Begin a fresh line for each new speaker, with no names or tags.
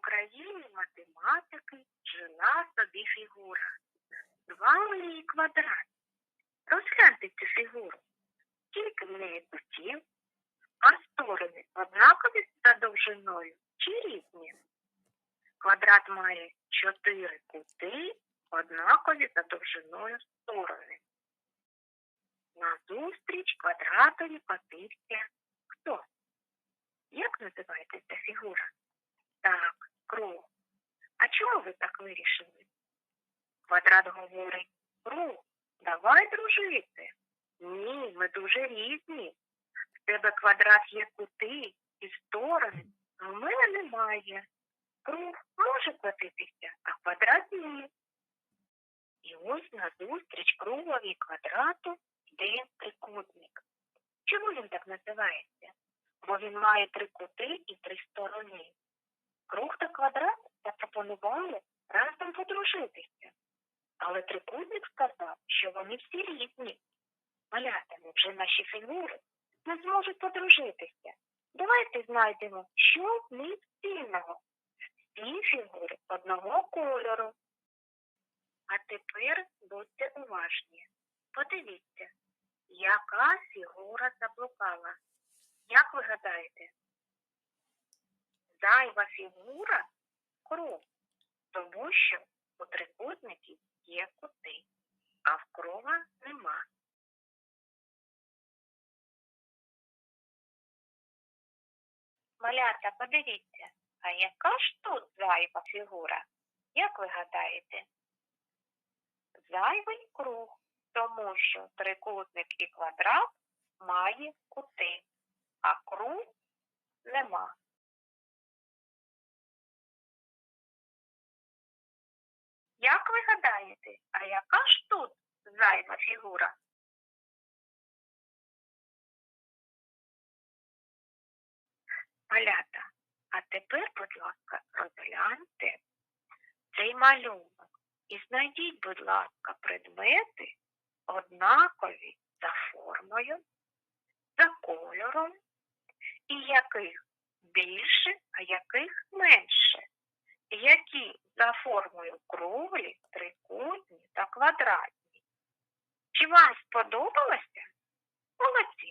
країні математики жила собі фігура. Звали її квадрат. Розгляньте цю фігуру. Скільки в неї кутів, а сторони однакові за довжиною чи різні? Квадрат має чотири кути, однакові за довжиною сторони. Назустріч квадратові котився хто? Як називається ця фігура? Так, круг. А чому ви так вирішили? Квадрат говорить, круг, давай дружити. Ні, ми дуже різні. В тебе квадрат є кути і сторони, а в мене немає. Круг може котитися, а квадрат ні. І ось назустріч кругові квадрату йде трикутник. Чому він так називається? Бо він має три кути і три сторони. Запропонували разом подружитися. Але трикутник сказав, що вони всі різні. Малята, вже наші фігури не зможуть подружитися. Давайте знайдемо, що в них спільного. Всі фігури одного кольору. А тепер будьте уважні. Подивіться, яка фігура заблукала. Як ви гадаєте? Зайва фігура круг, тому що у трикутників є кути, а в круга нема. Малята, подивіться, а яка ж тут зайва фігура? Як ви гадаєте? Зайвий круг, тому що трикутник і квадрат має кути, а круг нема. Як ви гадаєте, а яка ж тут зайва фігура? Малята, а тепер, будь ласка, розгляньте цей малюнок і знайдіть, будь ласка, предмети однакові за формою, за кольором, і яких більше, а яких менше, які за формою круглі, трикутні та квадратні. Чи вам сподобалося? Молодці!